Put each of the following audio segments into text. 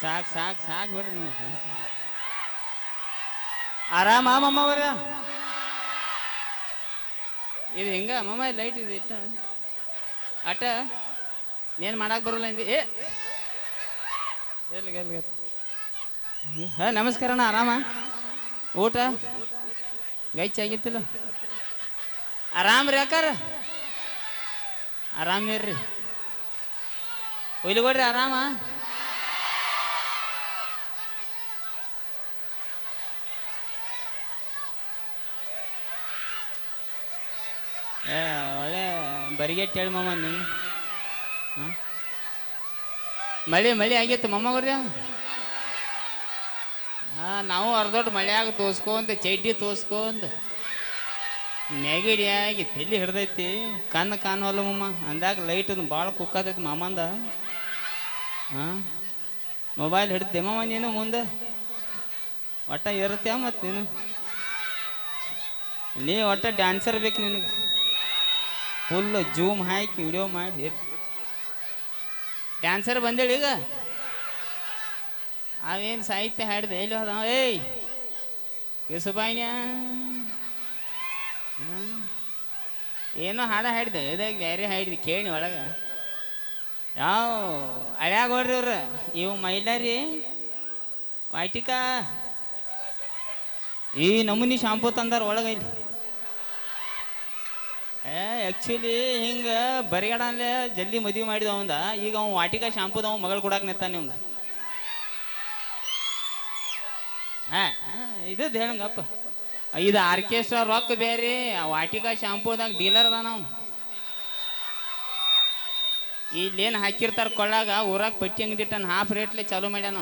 ಸಾಕ್, ಸಾಕು ಸಾಕು ಬಿಡ್ರಿ ನೀವು ಆರಾಮ ಮಮ್ಮ ಅವ್ರ ಇದು ಹಿಂಗ? ಮಮ್ಮ ಲೈಟ್ ಇದೆ ಇಟ್ಟ. ಅಟ ಏನ್ ಮಾಡಕ್ ಬರಲ್ಲ ಅಂದಿ? ಏ, ಎಲ್ಲಿ ಹಾಂ, ನಮಸ್ಕಾರ ಅಣ್ಣ, ಆರಾಮ? ಊಟ? ಗೈಚ್ ಆಗಿತ್ತಲ್ಲ? ಆರಾಮ್ ರೀ ಅಕ್ಕಾರ? ಆರಾಮ ಇರ್ರಿ. ಒಯ್ಲಿ ಆರಾಮ? ಒಳ್ಳೆ ಬರಿಗೆಟ್ ಹೇಳಿ ಮಮ್ಮ ನೀನು. ಹಾಂ? ಮಳೆ ಮಳೆ ಆಗೈತೆ ಮೊಮ್ಮಗ್ರಿ ಹಾಂ, ನಾವು ಅರ್ಧೊಟ್ಟು ಮಳೆಯಾಗ ತೋಸ್ಕೊಂತ ಚಡ್ಡಿ ತೋಸ್ಕೊಂತ ನೆಗಡಿ ಆಗಿ ತಲೆ ಹಿಡ್ದೈತಿ. ಕಣ್ಣು ಕಾಣುವಲ್ಲ ಮಮ್ಮ ಅಂದಾಗ ಲೈಟ್ ಭಾಳ ಕುಕ್ಕಾತೈತಿ ಮಾಮಂದ. ಹಾಂ? ಮೊಬೈಲ್ ಹಿಡ್ದೆ ಮಮ್ಮ ನೀನು ಮುಂದೆ? ಒಟ್ಟ ಇರುತ್ತೆ ಮತ್ತು ನೀನು? ನೀ ಒಟ್ಟ ಡ್ಯಾನ್ಸರ್ ಬೇಕು ನಿನಗೆ. ಫುಲ್ ಜೂಮ್ ಹಾಕಿ ವಿಡಿಯೋ ಮಾಡಿ ಡ್ಯಾನ್ಸರ್ ಬಂದೇಳಿ ಈಗ? ಅವೇನು ಸಾಹಿತ್ಯ ಹಾಡಿದೆ? ಎಲ್ಲಿ ಹೋದ? ಏಯ್! ಕೇಸುಬಾಯ್ನ ಏನೋ ಹಾಡ ಹಾಡಿದೆ. ಇದಾಗ ಬೇರೆ ಹಾಡಿದೆ. ಕೇಳಿ ಒಳಗೆ. ಯಾವ ಹಳ್ಯಾಗ ಹೊಡ್ರಿ ಅವ್ರ ಇವು ಮೈಲಾರಿ, ವಾಟಿಕಾ? ಈ ನಮೂನಿ ಶಾಂಪೂ ತಂದಾರ ಒಳಗೆ ಇಲ್ಲಿ. ಏ ಆ್ಯಕ್ಚುಲಿ ಹಿಂಗೆ ಬರಿಗಡಲ್ಲೇ ಜಲ್ದಿ ಮದುವೆ ಮಾಡಿದ ಅವಂದ. ಈಗ ಅವ್ನು ವಾಟಿಕ ಶಾಂಪೂದ ಅವ್ನು ಮಗಳು ಕೊಡಾಕ ನಿಂತಾನೆ ನಿಮ್ದು ಹಾಂ ಇದ್ದದ್ದು ಹೇಳಂಗಪ್ಪ ಇದು ಆರ್ಕೆಸ್ಟ್ರಾ ರೊಕ್ಕ ಬೇರೆ, ವಾಟಿಕ ಶಾಂಪೂದಾಗ ಡೀಲರ್ ಅದ ನಾವು ಇಲ್ಲೇನು ಹಾಕಿರ್ತಾರ ಕೊಳ್ಳಾಗ, ಊರಾಗ ಪಟ್ಟಿ ಅಂಗಡಿ ಇಟ್ಟಾನ ಹಾಫ್ ರೇಟ್ಲೆ ಚಾಲೂ ಮಾಡ್ಯಾನ.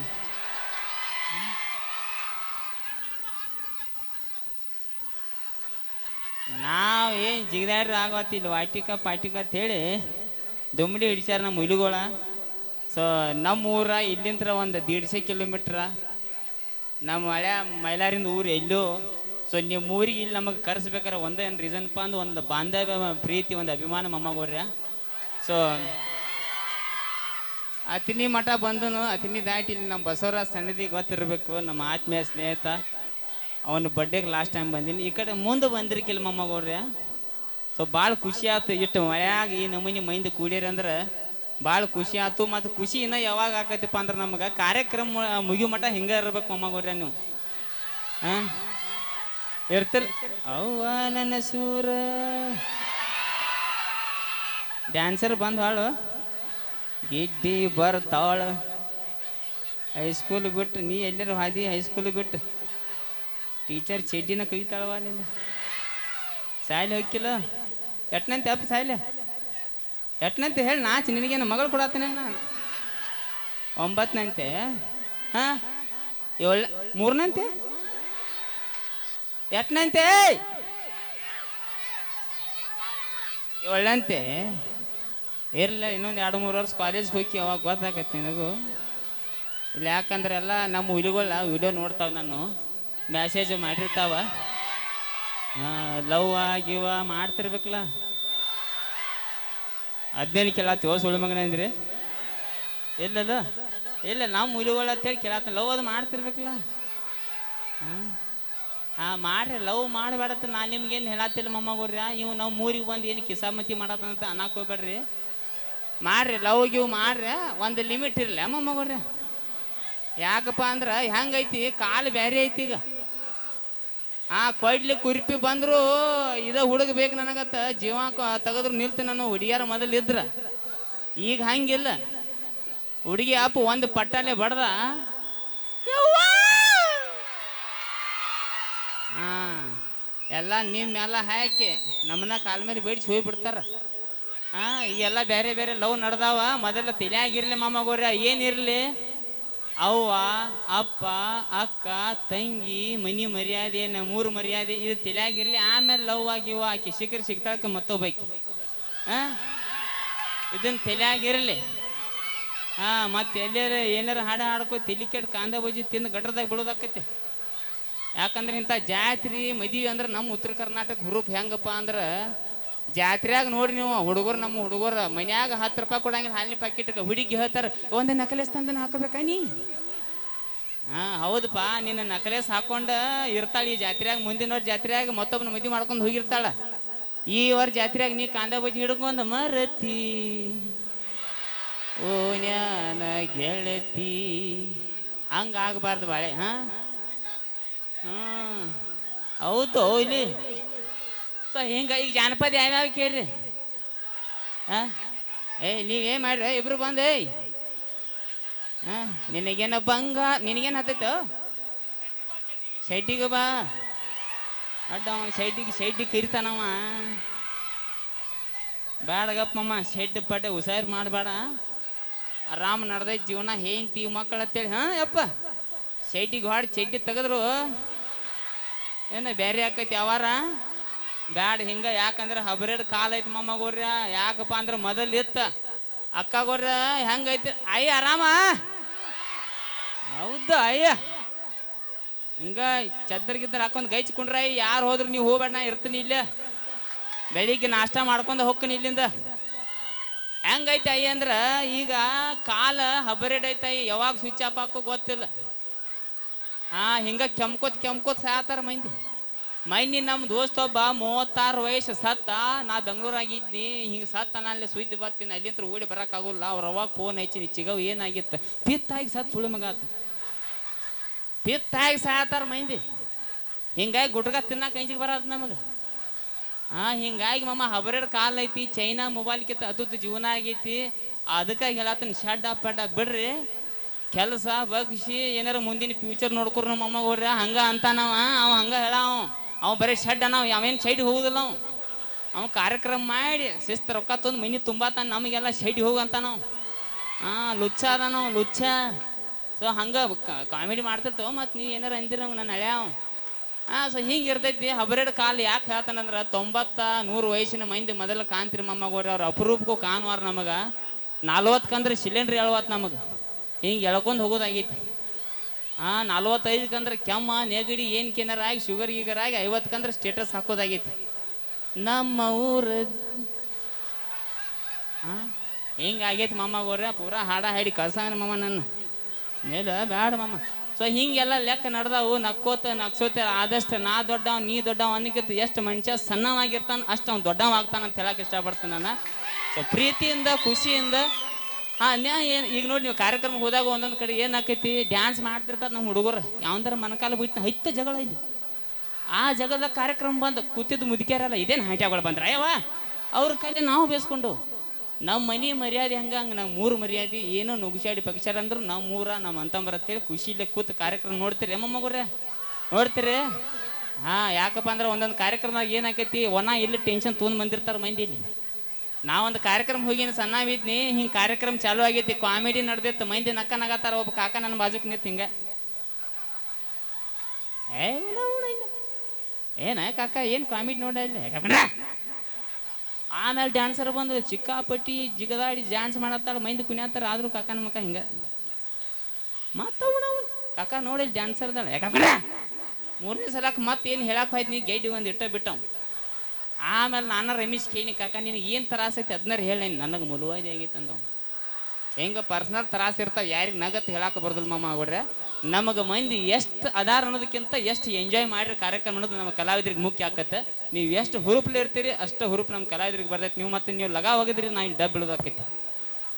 ನಾವು ಏನು ಜಿಗದಾಡ್ರಿ ಆಗೋತಿಲ್ಲ ವಾಟಿಕ ಪಾಟಿಕ ಅಂತ ಹೇಳಿ ದುಮ್ಡಿ ಹಿಡಿಸ್ಯಾರ ನಮ್ಮ ಹುಲಿಗೋಳ. ಸೊ ನಮ್ಮ ಊರ ಇಲ್ಲಿಂತ್ರ ಒಂದು ದೀಡ್ಸೆ ಕಿಲೋಮೀಟ್ರ ನಮ್ಮ ಹಳೆ ಮೈಲಾರಿಂದ ಊರು ಎಲ್ಲೋ. ಸೊ ನಿಮ್ಮ ಊರಿಗೆ ಇಲ್ಲಿ ನಮಗೆ ಕರೆಸ್ಬೇಕಾರೆ ಒಂದೇ ಏನು ರೀಸನ್ಪ ಅಂದ್ರೆ ಒಂದು ಬಾಂಧವ್ಯ ಪ್ರೀತಿ, ಒಂದು ಅಭಿಮಾನ ಮೊಮ್ಮಗೋರ್ಯ ಸೊ ಅತಿನಿ ಮಠ ಬಂದನು, ಅತಿನಿ ದಾಟಿ ಇಲ್ಲಿ ನಮ್ಮ ಬಸವರಾಜ್ ಸನ್ನಿಧಿ ಗೊತ್ತಿರಬೇಕು, ನಮ್ಮ ಆತ್ಮೀಯ ಸ್ನೇಹಿತ. ಅವನ ಬರ್ಡೇಗೆ ಲಾಸ್ಟ್ ಟೈಮ್ ಬಂದೀನಿ. ಈ ಕಡೆ ಮುಂದೆ ಬಂದಿರ್ಕಿಲ್ಲ ಮೊಮ್ಮಗವ್ರೆ ಸೊ ಭಾಳ ಖುಷಿ ಆಯ್ತು ಇಟ್ಟು ಮಳೆಯಾಗ ಈ ನಮೂನಿ ಮೈಂದ ಕೂಡ್ಯಾರ ಅಂದ್ರೆ ಭಾಳ ಖುಷಿ ಆಯ್ತು ಮತ್ತು ಖುಷಿ ಇನ್ನೂ ಯಾವಾಗ ಆಕೈತಿಪ್ಪ ಅಂದ್ರೆ ನಮಗೆ ಕಾರ್ಯಕ್ರಮ ಮುಗಿಯೋ ಮಟ್ಟ ಹಿಂಗೆ ಇರ್ಬೇಕು ಮೊಮ್ಮಗವ್ರೆ ನೀವು. ಹಾಂ ಇರ್ತಿರ್ ಅವ್ವ ನನ್ನ ಸೂರ. ಡ್ಯಾನ್ಸರ್ ಬಂದು ಹಾಳು. ಗಿಡ್ಡಿ ಬರ್ತಾಳ. ಹೈಸ್ಕೂಲ್ ಬಿಟ್ಟು ನೀ ಎಲ್ಲರೂ ಹಾದಿ? ಹೈಸ್ಕೂಲ್ ಬಿಟ್ಟು. ಟೀಚರ್ ಚಡ್ಡಿನ ಕವಿತಾಳವ ನೀನು ಸಾಯ್ಲಿ ಹೋಗಿಲ್ಲ ಎಟ್ನಂತೆ ಅಪ್ಪ ಸಾಯ್ಲೆ? ಎಟ್ನಂತೆ ಹೇಳಿ ನಾಚಿ ನಿನಗೇನು ಮಗಳು ಕೊಡತ್ತೇನೆ ನಾನು? ಒಂಬತ್ತನಂತೆ ಹಾಂ? ಏಳ್ ಮೂರನಂತೆ? ಎಟ್ನಂತೆ? ಏಳಂತೆ ಇರಲಿಲ್ಲ ಇನ್ನೊಂದು ಎರಡು ಮೂರು ವರ್ಷ ಕಾಲೇಜ್ ಹೋಗಿ ಅವಾಗ ಗೊತ್ತಾಗತ್ತೆ ನಿನಗೂ. ಇಲ್ಲಿ ಯಾಕಂದ್ರೆ ಎಲ್ಲ ನಮ್ಮ ಹುಲಿಗಳ ವಿಡಿಯೋ ನೋಡ್ತಾವ ನಾನು. ಮೆಸೇಜ್ ಮಾಡಿರ್ತಾವ. ಲವ್ ಗಿವ ಮಾಡ್ತಿರ್ಬೇಕಲ್ಲ. ಅದೇನು ಕೇಳತ್ತೀವ ಸುಳ್ಳು ಮಗನ ಅಂದ್ರಿ? ಇಲ್ಲಲ್ಲ, ಇಲ್ಲ, ನಾವು ಹುಲಿಗಳ ಅಂತೇಳಿ ಕೇಳತ್ತ ಲವ್ ಅದು ಮಾಡ್ತಿರ್ಬೇಕಲ್ಲ. ಹಾಂ ಮಾಡ್ರಿ ಲವ್ ಮಾಡಬೇಡತ್ತ ನಾನು ನಿಮ್ಗೇನು ಹೇಳತ್ತಿಲ್ಲ ಮೊಮ್ಮಗೋರ್ಯ ಇವು ನಾವು ಮೂರಿಗೆ ಬಂದು ಏನು ಕಿಸಾಮತಿ ಮಾಡತ್ತಂತ ಅನ್ನಕ್ಕೆ ಹೋಗ್ಬೇಡ್ರಿ. ಮಾಡ್ರಿ ಲವ್ ಗಿವ್ ಮಾಡ್ರಿ, ಒಂದು ಲಿಮಿಟ್ ಇರಲಿ ಮೊಮ್ಮಗೋರ್ಯ ಯಾಕಪ್ಪ ಅಂದ್ರೆ, ಹೆಂಗೈತಿ, ಕಾಲು ಬೇರೆ ಐತಿ ಈಗ. ಆ ಕೊಡ್ಲಿ ಕುರ್ಪಿ ಬಂದ್ರು, ಇದ ಹುಡುಗ ಬೇಕು ನನಗತ್ತ ಜೀವ ತೆಗೆದ್ರು ನಿಲ್ತೀನಿ ನಾನು, ಹುಡುಗಿಯರ ಮೊದಲು ಇದ್ರ. ಈಗ ಹಂಗಿಲ್ಲ. ಹುಡುಗಿ ಅಪ್ಪ ಒಂದು ಪಟ್ಟಾಲೆ ಬಡ್ದ! ಆ ಎಲ್ಲ ನಿಮ್ಮೆಲ್ಲ ಹಾಕಿ, ನಮ್ಮನ್ನ ಕಾಲ ಮೇಲೆ ಬೇಡಿಸಿ ಹೋಗ್ಬಿಡ್ತಾರ ಹಾ ಈಗೆಲ್ಲ ಬೇರೆ ಬೇರೆ ಲವ್ ನಡ್ದಾವ. ಮೊದಲ ತಲೆಯಾಗಿರ್ಲಿ ಮಾಮಗೋರ್ಯ ಏನಿರ್ಲಿ ಅವ್ವ, ಅಪ್ಪ, ಅಕ್ಕ, ತಂಗಿ, ಮನಿ ಮರ್ಯಾದೆ, ನಮ್ಮೂರು ಮೂರು ಮರ್ಯಾದೆ, ಇದು ತಿಳಿಯಾಗಿರ್ಲಿ ಆಮೇಲೆ ಲವ್ ಆಗಿವ ಆಕೆ ಸಿಕ್ಕರೆ ಸಿಗ್ತಾಳಕ್ಕೆ ಮತ್ತೊಬ್ಬಾಕಿ. ಹಾ? ಇದನ್ನ ತಲೆಯಾಗಿರ್ಲಿ. ಹಾ, ಮತ್ತೆ ಎಲ್ಲಾರ ಏನಾರ ಹಾಡ ಹಾಡ್ಕೊ ತಲಿ ಕೆಟ್ಟು ಕಾಂದ ಬಜ್ಜಿ ತಿಂದು ಗಟ್ರದಾಗ ಬಿಡೋದಾಕತಿ ಯಾಕಂದ್ರೆ ಇಂಥ ಜಾತ್ರೆ ಮದಿ ಅಂದ್ರೆ ನಮ್ಮ ಉತ್ತರ ಕರ್ನಾಟಕ ಹುರುಪ್ ಹೆಂಗಪ್ಪ ಅಂದ್ರೆ ಜಾತ್ರೆಯಾಗ ನೋಡ್ರಿ ನೀವು, ಹುಡುಗರು ನಮ್ಮ ಹುಡುಗರು, ಮನ್ಯಾಗ ಹತ್ತು ರೂಪಾಯಿ ಕೊಡಂಗಿಲ್ಲ, ಹಾಲಿನ ಪ್ಯಾಕೆಟ್ ಹುಡುಗಿ ಹೇಳ್ತಾರೆ, ಒಂದು ನಕಲೇಸ್ ತಂದನ ಹಾಕೋಬೇಕಾ ನೀ? ಹಾ ಹೌದಪ್ಪ ನಿನ್ನ ನಕಲೇಸ್ ಹಾಕೊಂಡ ಇರ್ತಾಳ ಈ ಜಾತ್ರೆಯಾಗ ಮುಂದಿನ ವರ್ಷ ಜಾತ್ರೆಯಾಗ ಮತ್ತೊಬ್ಬನ ಮದುವೆ ಮಾಡ್ಕೊಂಡು ಹೋಗಿರ್ತಾಳ. ಈ ವರ್ಷ ಜಾತ್ರೆಯಾಗ ನೀ ಕಾಂದ ಬಜ್ಜಿ ಹಿಡ್ಕೊಂಡ ಮರತಿ, ಓ ನ್ಯಾನ ಗೆಳತಿ. ಹಂಗ ಆಗಬಾರ್ದು ಬಾಳೆ, ಹಾ? ಹ್ಮ್, ಹೌದು, ಇಲ್ಲಿ. ಸೊ ಹಿಂಗ ಈಗ ಜಾನಪದ ಯಾವ್ಯಾವ ಕೇಳ್ರಿ? ಏಯ್ ಏ ನೀವೇನ್ ಮಾಡ್ರಿ? ಇಬ್ರು ಬಂದೆ ಹಾ ನಿನಗೇನ ಬಂಗ, ನಿನಗೇನು ಹತ್ತೈತು? ಸೈಟಿಗೆ ಬಾ. ಅಡ್ಡ ಸೈಟಿಗೆ ಸೈಟಿಗೆ ಕರಿತಾನವ ಬ್ಯಾಡಗಪ್ಪ ಮಮ್ಮ ಶೆಡ್ ಪಟ್ಟೆ ಹುಷಾರು ಮಾಡಬೇಡ. ಆರಾಮ್ ನಡ್ದೈತಿ ಜೀವನ, ಹೆಂಡ್ತಿ, ಮಕ್ಕಳು ಅಂತೇಳಿ, ಹಾ, ಯಪ್ಪ. ಶೈಟಿಗೆ ಹಾಡಿ ಚಡ್ಡಿ ತೆಗೆದ್ರು. ಏನ ಬೇರೆ ಆಕೈತಿ ಯಾವಾರ ಬ್ಯಾಡ ಹಿಂಗ, ಯಾಕಂದ್ರೆ ಹಬ್ರೇಡ್ ಕಾಲ್ ಐತಿ ಮೊಮ್ಮಗೋರ್ಯ ಯಾಕಪ್ಪ ಅಂದ್ರೆ ಮೊದಲ್ ಇತ್ತ. ಅಕ್ಕಗೋರ್ಯ ಹೆಂಗೈತಿ ಅಯ್ಯ, ಆರಾಮ? ಹೌದು, ಅಯ್ಯ. ಹಿಂಗ ಚದ್ರಗಿದ್ರ ಹಾಕೊಂಡ್ ಗೈಚ್ಕೊಂಡ್ರ ಯಾರು ಹೋದ್ರು ನೀವು ಹೋಗ್ಬೇಡ, ನಾ ಇರ್ತೀನಿ ಇಲ್ಲ. ಬೆಳಿಗ್ಗೆ ನಾಷ್ಟ ಮಾಡ್ಕೊಂಡು ಹೋಗ್ತೀನಿ ಇಲ್ಲಿಂದ. ಹೆಂಗೈತೆ ಅಯ್ಯ ಅಂದ್ರ, ಈಗ ಕಾಲ ಹಬರೇಡ್ ಐತೆ ಯಾವಾಗ ಸ್ವಿಚ್ ಆಫ್ ಹಾಕೋ ಗೊತ್ತಿಲ್ಲ. ಹಾ, ಹಿಂಗ ಕೆಮ್ಕೋತ್ ಕೆಮ್ಕೋತ್ ಸಾತಾರ ಮಂದಿ. ಮೈನಿ ನಮ್ಮ ದೋಸ್ತ ಒಬ್ಬ ಮೂವತ್ತಾರು ವಯಸ್ಸು ಸತ್ತ, ನಾ ಬೆಂಗಳೂರಾಗಿದ್ನಿ, ಹಿಂಗೆ ಸತ್ತ ನಾನು ಸುದ್ದಿ ಬರ್ತೀನಿ, ಅಲ್ಲಿಂತ್ರ ಓಡಿ ಬರೋಕ್ಕಾಗಲ್ಲ, ಅವ್ರ ಅವಾಗ ಫೋನ್ ಹಚ್ಚಿನಿ, ಚಿಗವ್ ಏನಾಗಿತ್ತು? ಪಿತ್ತಾಗಿ ಸತ್ ಸುಳಿ ಮಗಾತ ಪಿತ್ತಾಗಿ ಸಾತಾರ ಮೈಂದಿ. ಹಿಂಗಾಗಿ ಗುಟ್ಗ ತಿನ್ನಕ್ಕೆ ಅಂಜಿಗೆ ಬರತ್ತೆ ನಮಗೆ. ಹಾಂ ಹಿಂಗಾಗಿ ಮಮ್ಮ ಹಬರೇಡ್ ಕಾಲ್ ಐತಿ, ಚೈನಾ ಮೊಬೈಲ್ ಕಿತ್ತ ಅದುದ್ದು ಜೀವನ ಆಗೈತಿ. ಅದಕ್ಕಾಗಿ ಹೇಳತ್ತೀನಿ ಶಡ್ಡ ಪಡ್ಡ ಬಿಡ್ರಿ. ಕೆಲಸ, ಬಗ್ಸಿ, ಏನಾರ ಮುಂದಿನ ಫ್ಯೂಚರ್ ನೋಡ್ಕೊರ್ ನಮ್ಮ ಅಮ್ಮ ಹಂಗ ಅಂತ ಅಂತಾನವ ಅವ ಹಂಗ ಹೇಳ ಅವ ಬರೀ ಶಡ್ ನಾವು ಅವೇನು ಸೈಡ್ ಹೋಗುದಿಲ್ಲ ಅವ. ಅವ್ನು ಕಾರ್ಯಕ್ರಮ ಮಾಡಿ, ಶಿಸ್ತು ರೊಕ್ಕ ತಂದು ಮನಿ ತುಂಬಾತಾನ, ನಮಗೆಲ್ಲ ಶೈಡ್ ಹೋಗಂತ ನಾವು ಹಾ ಲುಚ್ಚ ಅದಾನವ ಲುಚ್ಚ. ಸೊ, ಹಂಗ ಕಾಮಿಡಿ ಮಾಡ್ತಿರ್ತವ ಮತ್ತು ನೀವು ಏನಾರ ಅಂದಿರ ನನ್ನ ಹಳ್ಯಾವ ಹಾ ಸೊ, ಹಿಂಗೆ ಇರ್ತೈತಿ. ಹಬ್ರೆಡ್ ಕಾಲ್ ಯಾಕೆ ಹೇಳ್ತಾನಂದ್ರ ತೊಂಬತ್ತ ನೂರು ವಯಸ್ಸಿನ ಮಂದಿ ಮೊದಲ ಕಾಂತಿರಿ ಮೊಮ್ಮಗೋರಿ ಅವ್ರ ಅಪರೂಪಕ್ಕೂ ಕಾನ್ವಾರ ನಮಗ. ನಲ್ವತ್ಕಂದ್ರೆ ಸಿಲಿಂಡ್ರ್ ಎಳ್ವತ್ ನಮಗೆ. ಹಿಂಗೆ ಎಳ್ಕೊಂಡು ಹೋಗೋದಾಗೈತಿ. ಹಾ ನಲ್ವತ್ತೈದಕ್ಕಂದ್ರೆ ಕೆಮ್ಮ, ನೆಗಡಿ, ಏನು ಕಿನ್ನರ ಆಗಿ ಶುಗರ್ ಗೀಗರ್ ಆಗಿ ಐವತ್ತಕ್ಕಂದ್ರೆ ಸ್ಟೇಟಸ್ ಹಾಕೋದಾಗೈತಿ. ನಮ್ಮ ಊರ ಹಾ ಹಿಂಗಾಗೈತಿ ಮಮ್ಮಗೋರ್ಯ ಪೂರಾ ಹಾಡ ಹಾಡಿ ಕಳ್ಸಾನ ಮಮ್ಮ ನನ್ನ. ಮೇಲ ಬ್ಯಾಡ ಮಮ್ಮ ಸೊ ಹಿಂಗೆಲ್ಲ ಲೆಕ್ಕ ನಡ್ದಾವು. ನಕ್ಕೋತ, ನಕ್ಸೋತ, ಆದಷ್ಟು ನಾ ದೊಡ್ಡವ, ನೀ ದೊಡ್ಡವ ಅನ್ನಕ್ಕಿಂತ ಎಷ್ಟು ಮನುಷ್ಯ ಸಣ್ಣವಾಗಿರ್ತಾನ, ಅಷ್ಟು ಅವ್ನು ದೊಡ್ಡವ ಆಗ್ತಾನ ಅಂತ ಹೇಳಕ್ ಇಷ್ಟಪಡ್ತೀನಿ ನಾನು. ಸೊ ಪ್ರೀತಿಯಿಂದ, ಖುಷಿಯಿಂದ ಹಾ ನ್ಯಾ ಏನು ಈಗ ನೋಡಿ ನೀವು ಕಾರ್ಯಕ್ರಮ ಹೋದಾಗ ಒಂದೊಂದು ಕಡೆ ಏನಾಕೈತಿ ಡ್ಯಾನ್ಸ್ ಮಾಡ್ತಿರ್ತಾರೆ ನಮ್ಮ ಹುಡುಗರು. ಯಾವಂದ್ರ ಮನಕಾಲ ಬಿಟ್ಟು ಹೈತ ಜಗಳ ಇಲ್ಲಿ. ಆ ಜಗದ ಕಾರ್ಯಕ್ರಮ ಬಂದು ಕೂತಿದ್ದು ಮುದುಕ್ಯಾರಲ್ಲ, ಇದೇನು ಹಾಟ್ಯಾಗಳು ಬಂದ್ರ? ಅಯ್ಯವ ಅವ್ರ ಕೈಲಿ ನಾವು ಬೇಸ್ಕೊಂಡು. ನಮ್ಮ ಮನೆ ಮರ್ಯಾದೆ ಹಂಗೆ ಹಂಗೆ ನಮ್ಮ ಮೂರು ಮರ್ಯಾದೆ ಏನೋ ನುಗ್ಸಾಡಿ ಪಕ್ಷಾರ ಅಂದ್ರು ನಮ್ಮ ಮೂರ ನಮ್ಮ ಅಂತಂಬರ ಅಂತೇಳಿ ಖುಷಿಲೇ ಕೂತು ಕಾರ್ಯಕ್ರಮ ನೋಡ್ತೀರಿ. ಮೊಮ್ಮಗುರ್ರೆ ನೋಡ್ತೀರಿ? ಹಾ, ಯಾಕಪ್ಪ ಅಂದ್ರೆ ಒಂದೊಂದು ಕಾರ್ಯಕ್ರಮದಾಗ ಏನಾಕೈತಿ ಒಣ ಇಲ್ಲಿ ಟೆನ್ಷನ್ ತೊಗೊಂಡು ಬಂದಿರ್ತಾರೆ ಮಂದಿ ಇಲ್ಲಿ. ನಾವೊಂದು ಕಾರ್ಯಕ್ರಮ ಹೋಗಿನ ಸಣ್ಣವಿದ್ನಿ ಹಿಂಗೆ ಕಾರ್ಯಕ್ರಮ ಚಾಲು ಆಗೈತಿ, ಕಾಮಿಡಿ ನಡೆದಿತ್ತು, ಮಂದಿ ನಕ್ಕ ನಗತ್ತಾರ ಒಬ್ಬ ಕಾಕ ನನ್ನ ಬಾಜುಕ್ ನಿಂತ ಹಿಂಗ. ಏನ ಕಾಕ, ಏನು ಕಾಮಿಡಿ ನೋಡ ಇಲ್ಲ? ಆಮೇಲೆ ಡ್ಯಾನ್ಸರ್ ಬಂದು ಚಿಕ್ಕಾಪಟ್ಟಿ, ಜಿಗದಾಡಿ ಡ್ಯಾನ್ಸ್ ಮಾಡತ್ತಾರ ಮಂದಿ ಕುಣಿಯತ್ತಾರ ಆದ್ರೂ ಕಾಕನ ಮಕ್ಕ ಹಿಂಗ. ಉಣವು ಕಾಕ ನೋಡಿ ಡ್ಯಾನ್ಸರ್ ಅದಾಳ. ಮೂರನೇ ಸಲಕ್ಕೆ ಮತ್ತೆ ಏನು ಹೇಳಕ್ ಹೋಯ್ತು ನೀ, ಗೈಡ್ ಒಂದು ಇಟ್ಟ ಬಿಟ್ಟವ್. ಆಮೇಲೆ ನಾನು ರಮೇಶ್ ಕೇಳಿ ಕಾಕ, ನಿನಗೆ ಏನು ತ್ರಾಸ ಐತಿ? ಅದನ್ನ ಹೇಳಿ ನನಗೆ ಮುಲುವಾದಿ ಆಗೈತೆ ಅಂದವ್. ಹೆಂಗೆ ಪರ್ಸನಲ್ ತ್ರಾಸ ಇರ್ತಾವೆ, ಯಾರಿಗೆ ನಗತ್ತು ಹೇಳಕ್ಕೆ ಬರ್ದಿಲ್ಲ ಮಾಮ ಆಗ್ಬಿಡ್ರೆ ನಮಗೆ ಮಂದಿ ಎಷ್ಟು ಅದಾರ ಅನ್ನೋದಕ್ಕಿಂತ ಎಷ್ಟು ಎಂಜಾಯ್ ಮಾಡಿರಿ ಕಾರ್ಯಕ್ರಮ ಅನ್ನೋದು ನಮ್ಮ ಕಲಾವಿದ್ರಿಗೆ ಮುಖ್ಯ ಆಕತ್ತೆ. ನೀವು ಎಷ್ಟು ಹುರುಪ್ಲಿ ಇರ್ತೀರಿ, ಅಷ್ಟು ಹುರುಪು ನಮ್ಮ ಕಲಾವಿದ್ರಿಗೆ ಬರ್ತೈತೆ. ನೀವು ಮತ್ತೆ ನೀವು ಲಗಾ ಹೋಗಿದ್ರಿ, ನಾ ಇಲ್ಲಿ ಡಬ್ ಹಂಗೇ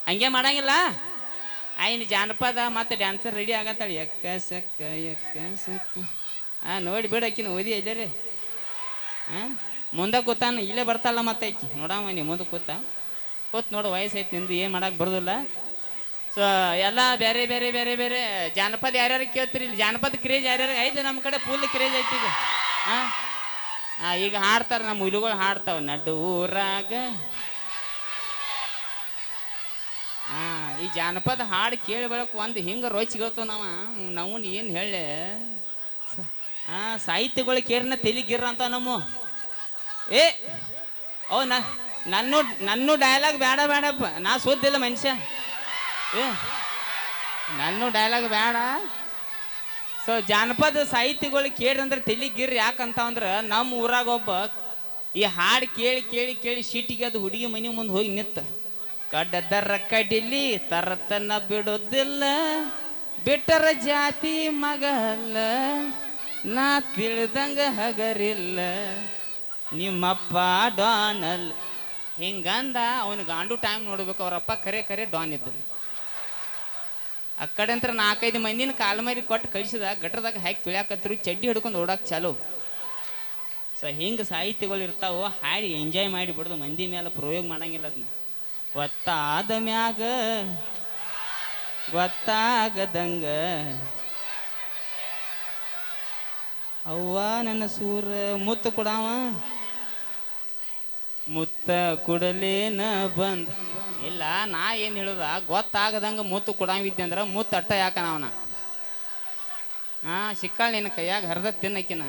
ಹಂಗೆ ಮಾಡಂಗಿಲ್ಲ? ಆಯ್ನ ಜಾನಪದ ಮತ್ತೆ ಡ್ಯಾನ್ಸರ್ ರೆಡಿ ಆಗತ್ತಾಳೆ. ಎಕ್ಕ ಸಕ್ಕ ಎಕ್ಕ ಸಕ್ಕ. ಹಾಂ ನೋಡಿ ಬಿಡಕ್ಕಿನ ಓದಿ ರೀ ಆ? ಮುಂದೆ ಕೂತಾನ, ಇಲ್ಲೇ ಬರ್ತಲ್ಲ ಮತ್ತೆ ಆಕಿ ನೋಡಮ್ಮ ನೀ ಮುಂದೆ ಕೂತ. ಕೂತ್ ನೋಡು, ವಯಸ್ಸೈತಿ, ನಿಂದು ಏನು ಮಾಡಕ್ಕೆ ಬರೋದಿಲ್ಲ. ಸೊ ಎಲ್ಲ ಬೇರೆ ಬೇರೆ ಬೇರೆ ಬೇರೆ, ಜಾನಪದ ಯಾರ್ಯಾರು ಕೇಳ್ತೀರಿ ಇಲ್ಲಿ? ಜಾನಪದ ಕ್ರೇಜ್ ಯಾರ್ಯಾರು? ಐತೆ ನಮ್ಮ ಕಡೆ ಫುಲ್ ಕ್ರೇಜ್ ಐತಿ ಈಗ. ಹಾಂ ಹಾಂ ಈಗ ಹಾಡ್ತಾರೆ ನಮ್ಮ ಹುಲಿಗಳು ಹಾಡ್ತಾವೆ ನಡ್ಡು ಊರಾಗ. ಹಾಂ ಈ ಜಾನಪದ ಹಾಡು ಕೇಳಿ ಒಂದು ಹಿಂಗೆ ರೋಚಿಗಳ್ತು ನಾವ. ನಾವು ಏನು ಹೇಳಿ ಹಾಂ ಸಾಹಿತ್ಯಗಳು ಕೇರಿನ ತೆಲಿಗಿರ್ರ ಅಂತ ನಮ್ಮ. ಏ, ಓ ನನ್ನ ನನ್ನ ಡೈಲಾಗ್ ಬೇಡ ಬೇಡಪ್ಪ ನಾ ಸುದ್ದಿಲ್ಲ ಮನುಷ್ಯ. ಏ, ನನ್ನ ಡೈಲಾಗ್ ಬೇಡ. ಸೊ ಜಾನಪದ ಸಾಹಿತ್ಯಗಳು ಕೇಳಿ ಅಂದ್ರೆ ಗಿರ್ ಯಾಕಂತ ಅಂದ್ರೆ ನಮ್ಮ ಊರಾಗ ಒಬ್ಬ ಈ ಹಾಡು ಕೇಳಿ ಕೇಳಿ ಕೇಳಿ ಸಿಟಿಗೆ ಅದು ಹುಡುಗಿ ಮನೆ ಮುಂದೆ ಹೋಗಿ ನಿತ್ತ ಕಡ್ಡದರ ಕಡಿಲಿ ತರತನ ಬಿಡೋದಿಲ್ಲ, ಬಿಟ್ಟರ ಜಾತಿ ಮಗಲ್ಲ, ನಾ ತಿಳಿದಂಗ ಹಗರಿಲ್ಲ. ನಿಮ್ಮಪ್ಪ ಡಾನಲ್ ಹಿಂಗಂದ ಅವನು ಗಾಂಡು ಟೈಮ್ ನೋಡ್ಬೇಕು ಅವರಪ್ಪ ಕರೆ ಕರೆ ಡಾನ್ ಇದ್ದ. ಆ ಕಡೆ ಅಂತ ನಾಲ್ಕೈದು ಮಂದಿನ ಕಾಲ್ಮರಿ ಕೊಟ್ಟು ಕಳಿಸಿದ, ಗಟ್ರದಾಗ ಹಾಕಿ ತುಳಿಯಾಕತ್ತರು ಚಡ್ಡಿ ಹಿಡ್ಕೊಂಡು ಓಡಾಕ್ ಚಾಲು. ಸೊ ಹಿಂಗೆ ಸಾಹಿತ್ಯಗಳು ಇರ್ತಾವ, ಹಾಡಿ ಎಂಜಾಯ್ ಮಾಡಿ ಬಿಡೋದು, ಮಂದಿ ಮೇಲೆ ಪ್ರಯೋಗ ಮಾಡಂಗಿಲ್ಲ ಅದನ್ನ ಗೊತ್ತಾದ ಮ್ಯಾಗ, ಗೊತ್ತಾಗದಂಗ. ಅವ್ವ ನನ್ನ ಸೂರ ಮುತ್ತು ಕೊಡಾವ. ಮುತ್ತ ಕುಡಲೇನ ಬಂದ್. ಇಲ್ಲ, ನಾ ಏನು ಹೇಳುದ? ಗೊತ್ತಾಗದಂಗ ಮುತ್ತು ಕೊಡಂಗಿದ್ದೆ ಅಂದ್ರೆ ಮುತ್ತು ಅಟ್ಟ ಯಾಕ ನಾವನ ಹಾ ಸಿಕ್ಕಾಳ ನಿನ್ನ ಕೈಯಾಗ ಹರಿದ ತಿನ್ನಕಿನ?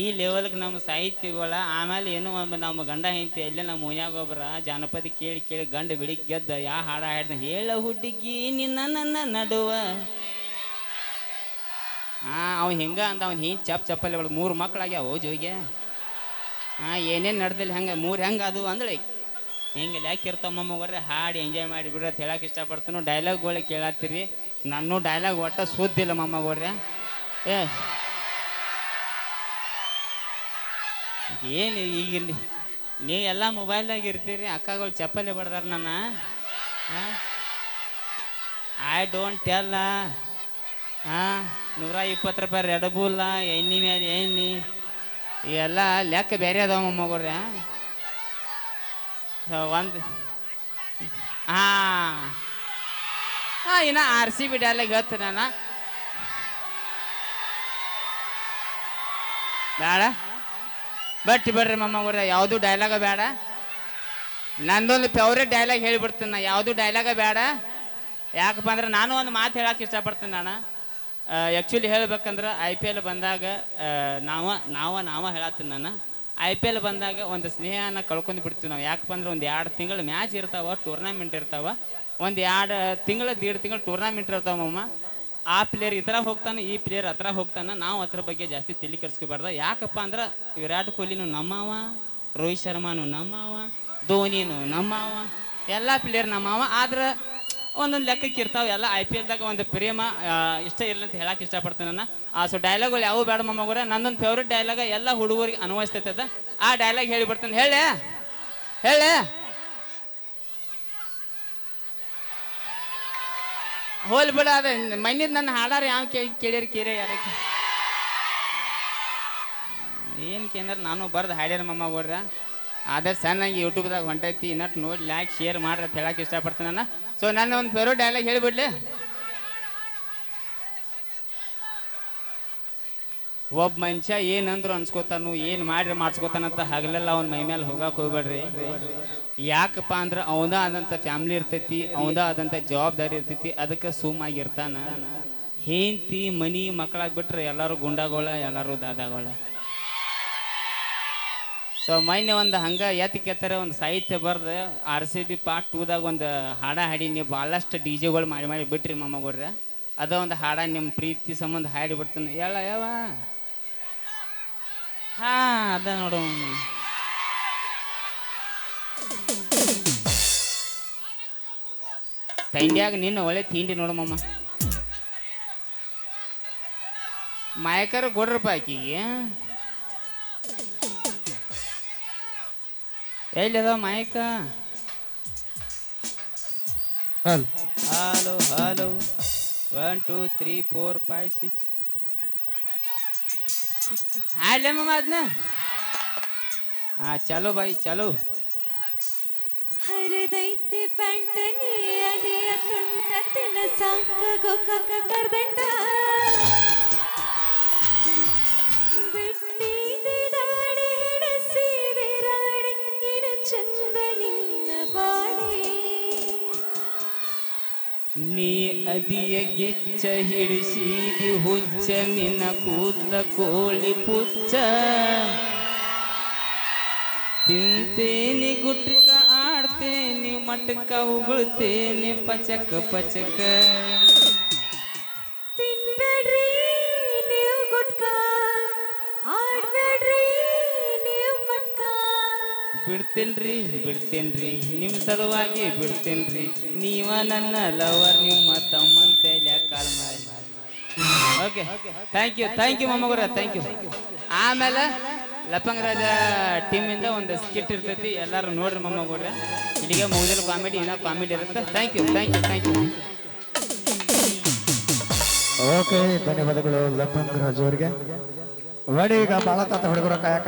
ಈ ಲೆವೆಲ್ಗೆ ನಮ್ಮ ಸಾಹಿತ್ಯಗಳ ಆಮೇಲೆ ಏನು ಒಂದು ನಮ್ಮ ಗಂಡ ಹೆಂಡತಿ ಅಲ್ಲೇ ನಮ್ಮ ಮುನ್ಯಾಗ ಒಬ್ಬರ ಜಾನಪದ ಕೇಳಿ ಕೇಳಿ ಗಂಡ ಬೆಳಿಗ್ಗೆ ಗೆದ್ದ, ಯಾ ಹಾಡ ಹಾಡ್ದ, ಹೇಳ ಹುಡುಗಿ, ನಿನ್ನ ನನ್ನ ನಡುವ. ಹಾ ಅವ ಹಿಂಗ ಅಂದ, ಅವ್ನು ಹಿಂಗೆ ಚಪ್ ಚಪ್ಪಲ್ಲಿ ಅವಳು ಮೂರು ಮಕ್ಕಳಾಗ್ಯಾವ ಜೋಗೆ ಹಾ, ಏನೇನು ನಡೆದಿಲ್ಲ, ಹಂಗೆ ಮೂರು ಹೆಂಗೆ ಅದು ಅಂದ್ರೆ ಹಿಂಗೆ ಯಾಕಿರ್ತಾವ ಮೊಮ್ಮಗವ್ರೆ ಹಾಡಿ ಎಂಜಾಯ್ ಮಾಡಿ ಬಿಡ್ರಿ ಅಂತ ಹೇಳಕ್ಕೆ ಇಷ್ಟಪಡ್ತೀನಿ. ಡೈಲಾಗ್ಗಳು ಕೇಳತ್ತೀರಿ. ನನ್ನ ಡೈಲಾಗ್ ಒಟ್ಟ ಸುದ್ದಿಲ್ಲ ಮೊಮ್ಮಗವ್ರೆ ಏ. ಏನು ಈಗ ನೀ- ಎಲ್ಲ ಮೊಬೈಲ್ದಾಗ ಇರ್ತೀರಿ, ಅಕ್ಕಗಳು ಚಪ್ಪಲಿ ಬಡ್ದಾರ ನನ್ನ. ಐ ಡೋಂಟ್ ಟೆಲ್ಲ ಹಾಂ? ನೂರ ಇಪ್ಪತ್ತು ರೂಪಾಯಿ ರೆಡ್ ಬುಲ್ಲ ಎಣ್ಣೆ ಮೇಲೆ ಎಣ್ಣೆ. ಇವೆಲ್ಲ ಲೆಕ್ಕ ಬೇರೆ ಅದಾವ ಮಗುರ್ಯ ಒಂದು ಹಾಂ. ಹಾಂ, ಇನ್ನು ಆರ್ ಸಿ ಬಿ ಡೈಲಾಗ್ ಹೇಳ್ತೀನಿ ನಾನು. ಬೇಡ. ಬಟ್ಟಿ ಬಿಡ್ರಿ ಮಮ್ಮಗುರ ಯಾವುದು ಡೈಲಾಗ ಬೇಡ. ನಂದೊಂದು ಫೇವ್ರೇಟ್ ಡೈಲಾಗ್ ಹೇಳಿಬಿಡ್ತೀನಿ ನಾ, ಯಾವುದು ಡೈಲಾಗ ಬೇಡ. ಯಾಕಪ್ಪ ಅಂದ್ರೆ ನಾನು ಒಂದು ಮಾತು ಹೇಳಕ್ಕೆ ಇಷ್ಟಪಡ್ತೀನಿ ನಾನು. ಆ್ಯಕ್ಚುಲಿ ಹೇಳ್ಬೇಕಂದ್ರೆ ಐ ಪಿ ಎಲ್ ಬಂದಾಗ ನಾವು, ನಾವ ನಾವ ಹೇಳತ್ತೀನಿ ನಾನು. ಐ ಪಿ ಎಲ್ ಬಂದಾಗ ಒಂದು ಸ್ನೇಹನ ಕಳ್ಕೊಂಡು ಬಿಡ್ತೀವಿ ನಾವು. ಅಂದ್ರೆ ಒಂದು ಎರಡು ತಿಂಗಳು ಮ್ಯಾಚ್ ಇರ್ತಾವ ಟೂರ್ನಾಮೆಂಟ್ ಇರ್ತಾವ. ಒಂದು ಎರಡು ತಿಂಗಳ, ದೀಡ್ ತಿಂಗಳು ಟೂರ್ನಾಮೆಂಟ್ ಇರ್ತಾವಮ್ಮ ಆ ಪ್ಲೇಯರ್ ಈ ಥರ ಹೋಗ್ತಾನೆ, ಈ ಪ್ಲೇಯರ್ ಹತ್ರ ಹೋಗ್ತಾನೆ. ನಾವು ಅದ್ರ ಬಗ್ಗೆ ಜಾಸ್ತಿ ತಲೆ ಯಾಕಪ್ಪ ಅಂದ್ರೆ ವಿರಾಟ್ ಕೊಹ್ಲಿನೂ ನಮ್ಮವ, ರೋಹಿತ್ ಶರ್ಮಾನು ನಮ್ಮವ, ಧೋನಿನೂ ನಮ್ಮವ. ಎಲ್ಲ ಪ್ಲೇಯರ್ ನಮ್ಮವ. ಆದ್ರೆ ಒಂದೊಂದು ಲೆಕ್ಕಕ್ಕೆ ಇರ್ತಾವೆ. ಎಲ್ಲ ಐ ಪಿ ಎಲ್ದಾಗ ಒಂದು ಪ್ರೇಮ ಇಷ್ಟ ಇರಲಿ ಅಂತ ಹೇಳಕ್ಕೆ ಇಷ್ಟಪಡ್ತೇನೆ ನಾನು. ಆ ಸೊ ಡೈಲಾಗ್ಗಳು ಯಾವ ಬೇಡ ಮಮ್ಮಗುರ ನನ್ನೊಂದು ಫೇವ್ರೇಟ್ ಡೈಲಾಗ ಎಲ್ಲ ಹುಡುಗರಿಗೆ ಅನ್ವಯಿಸ್ತೈತೆ ಆ ಡೈಲಾಗ್ ಹೇಳಿ ಬಿಡ್ತೇನೆ ಹೇಳಿ ಹೇಳಿ ಹೋಲ್ ಬಿಡ, ಅದ, ಮೈನಿದ್ ನನ್ನ ಹಾಡಾರ ಯಾವ ಕೇಳಿ ಕೇಳಿರಿ ಕೇರೆ ಯಾರಕ್ಕೆ ಏನು ಕೇಂದ್ರ ನಾನು ಬರ್ದು ಹಾಡ್ಯಾರ ಮಮ್ಮ ಗೋಡ್ರ ಸಣ್ಣ ಸಣ್ಣಂಗೆ ಯೂಟ್ಯೂಬ್ದಾಗ ಹೊಂಟೈತಿ ಇನ್ನಟ್ಟು ನೋಡಿ ಲೈಕ್ ಶೇರ್ ಮಾಡ್ರಿ ಅಂತ ಹೇಳಕ್ಕೆ ಇಷ್ಟಪಡ್ತೀನಿ ನಾನು. ಸೊ ನನ್ನ ಒಂದು ಫೇವ್ರೇಟ್ ಡೈಲಾಗ್ ಹೇಳಿಬಿಡ್ಲಿ. ಒಬ್ಬ ಮನುಷ್ಯ ಏನಂದ್ರು ಅನ್ಸ್ಕೋತಾನು ಏನು ಮಾಡ್ರಿ ಮಾಡ್ಸ್ಕೊತಾನಂತ ಹಗಲೆಲ್ಲ ಅವ್ನ ಮೈ ಮೇಲೆ ಹೋಗಕ್ಕೆ ಹೋಗ್ಬೇಡ್ರಿ. ಯಾಕಪ್ಪ ಅಂದ್ರೆ ಅವನ ಆದಂಥ ಫ್ಯಾಮ್ಲಿ ಇರ್ತೈತಿ, ಅವನ ಆದಂಥ ಜವಾಬ್ದಾರಿ ಇರ್ತೈತಿ, ಅದಕ್ಕೆ ಸುಮ್ಮಾಗಿರ್ತಾನ. ಹೆಂಡತಿ, ಮನಿ ಮಕ್ಕಳಾಗಿ ಬಿಟ್ರೆ ಎಲ್ಲರೂ ಗುಂಡಾಗೋಳ, ಎಲ್ಲರೂ ದಾದಾಗೋಳ. ಸೊ ಮೊನ್ನೆ ಒಂದು ಹಂಗ ಎತ್ತಿ ಕೆತ್ತಾರೆ ಒಂದು ಸಾಹಿತ್ಯ ಬರ್ದು ಆರ್ ಸಿ ಬಿ ಪಾರ್ಟ್ ಟೂದಾಗ ಒಂದು ಹಾಡ ಹಾಡಿ, ನೀವು ಭಾಳಷ್ಟು ಡಿ ಜೆಗಳು ಮಾಡಿ ಮಾಡಿ ಬಿಟ್ರಿ ಮಮ್ಮಗೌಡ್ರ ಅದ ಒಂದು ಹಾಡ ನಿಮ್ಮ ಪ್ರೀತಿ ಸಂಬಂಧ ಹಾಡಿ ಬಿಡ್ತೀನಿ. ಎಲ್ಲ ಯಾವ ಹಾ, ಅದ ನೋಡು. ತಿಂಡಿಯಾಗ ನಿನ್ನ ಒಳ್ಳೆ ತಿಂಡಿ ನೋಡು ಮಮ್ಮ ಮಾಯಕರ ಕೊಡ್ರಪ್ಪ ಆಕಿಗೆ. ಎಲ್ಲಿ ಅದಾವ ಮಾಯಕ hello. Hello one two three four five six ಹಾಡ್ಲೆ ಮಮ್ಮ ಅದನ್ನ ಹಾ ಚಲೋ ಬಾಯಿ ಚಲೋ. ಹರದೈತಿ ಪ್ಯಾಂಟನಿ ಅದಿಯ ತುಂಟ ತಿನ್ನ ಸಾಕ ಗೋಕಾಕ ಕರ್ದಂಟ ನೀ ಅದಿಯ ಗಿಚ್ಚ ಹಿಡಿಸಿ ಹುಚ್ಚ, ನಿನ್ನ ಕೂತ ಕೋಳಿ ಪುಚ್ಚ. ತಿಂತೇನಿ ಗುಟ್ಕ ಆಡ್ತೇನಿ, ಮಟಕ ಉಗುಳ್ತೇನೆ ಪಚಕ ಪಚಕ. ಬಿಡ್ತೇನ್ರಿ ಬಿಡ್ತೇನ್ರಿ. ನಿಮ್ಮ ಸಲುವಾಗಿ ಬಿಡ್ತೇನ್ರಿ. ನೀವ ನನ್ನ ಲವರ್ ನಿಮ್ಮ ತಮ್ಮಂತೆ ಕಾಲ್ ಮಾಡಿ. Okay thank you thank you ಮೊಮ್ಮಗುರ thank you ಆಮೇಲೆ ಲಪಂಗ ರಾಜ ಟೀಮಿಂದ ಒಂದು ಸ್ಕಿಟ್ ಇರ್ತೈತಿ. ಎಲ್ಲರೂ ನೋಡ್ರಿ ಮೊಮ್ಮಗುರ ಇಲ್ಲಿಗೆ ಮುಗಿದಿಲ್ಲ ಕಾಮಿಡಿ ಇನ್ನೂ ಕಾಮಿಡಿ ಇರುತ್ತೆ. Thank you thank you thank you okay ಧನ್ಯವಾದಗಳು ಲಪಂಗ್ ರಾಜು ಅವರಿಗೆ. ಈಗ ಬಾಳ ತಾತ ಹುಡುಗರ ಕಾಯಕ